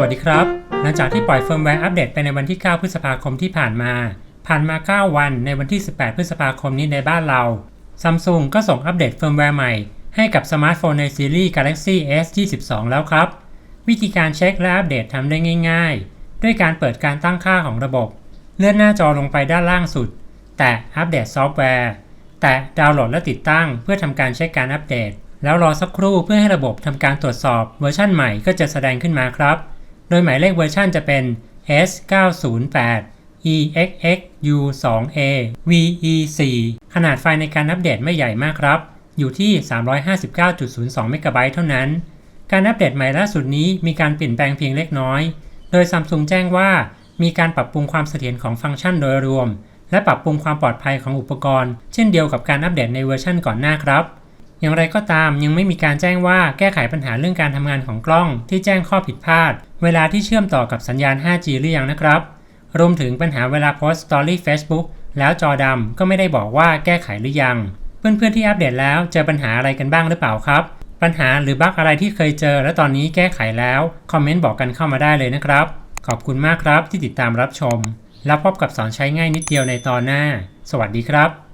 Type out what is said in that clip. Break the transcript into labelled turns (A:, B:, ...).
A: วัสดีครับ หลังจากที่ปล่อยเฟิร์มแวร์อัปเดตไปในวันที่ 9 พฤษภาคมที่ผ่านมา ผ่านมา 9 วันในวันที่ 18 พฤษภาคมนี้ในบ้านเราซัมซุงก็ส่งอัปเดตเฟิร์มแวร์ใหม่ ให้กับสมาร์ทโฟนในซีรีส์ Galaxy S 22แล้วครับ วิธีการเช็คและอัปเดตทำได้ง่าย ๆ ด้วยการเปิดการตั้งค่าของระบบ เลื่อนหน้าจอลงไปด้านล่างสุด แตะอัปเดตซอฟต์แวร์ แตะดาวน์โหลดและติดตั้ง เพื่อทำการเช็คการอัปเดต แล้วรอสักครู่เพื่อให้ระบบทำการตรวจสอบเวอร์ชันใหม่ก็จะแสดงขึ้นมาครับ โดยหมายเลขเวอร์ชันจะเป็น S908 EXXU2A VE4 ขนาดไฟล์ในการอัปเดตไม่ใหญ่มากครับ อยู่ที่ 359.02 เมกะไบต์เท่านั้น การอัปเดตใหม่ล่าสุดนี้มีการเปลี่ยนแปลงเพียงเล็กน้อย โดย Samsung แจ้งว่ามีการปรับปรุงความเสถียรของฟังก์ชันโดยรวม และปรับปรุงความปลอดภัยของอุปกรณ์ เช่นเดียวกับการอัปเดตในเวอร์ชันก่อนหน้าครับ อย่างไรก็ตามยังไม่มีการแจ้งว่าแก้ไขปัญหาเรื่องการทำงานของกล้อง ที่แจ้งข้อผิดพลาด เวลาที่เชื่อมต่อกับสัญญาณ 5G หรือยังนะครับ รวมถึงปัญหาเวลาโพสต์สตอรี่ Facebook แล้วจอดำก็ไม่ได้บอกว่าแก้ไขหรือยัง เพื่อนๆที่อัปเดตแล้วเจอปัญหาอะไรกันบ้างหรือเปล่าครับ ปัญหาหรือบั๊กอะไรที่เคยเจอ และตอนนี้แก้ไขแล้วคอมเมนต์บอกกันเข้ามาได้เลยนะครับ ขอบคุณมากครับที่ติดตามรับชม แล้วพบกับสอนใช้ง่ายนิดเดียวในตอนหน้า สวัสดีครับ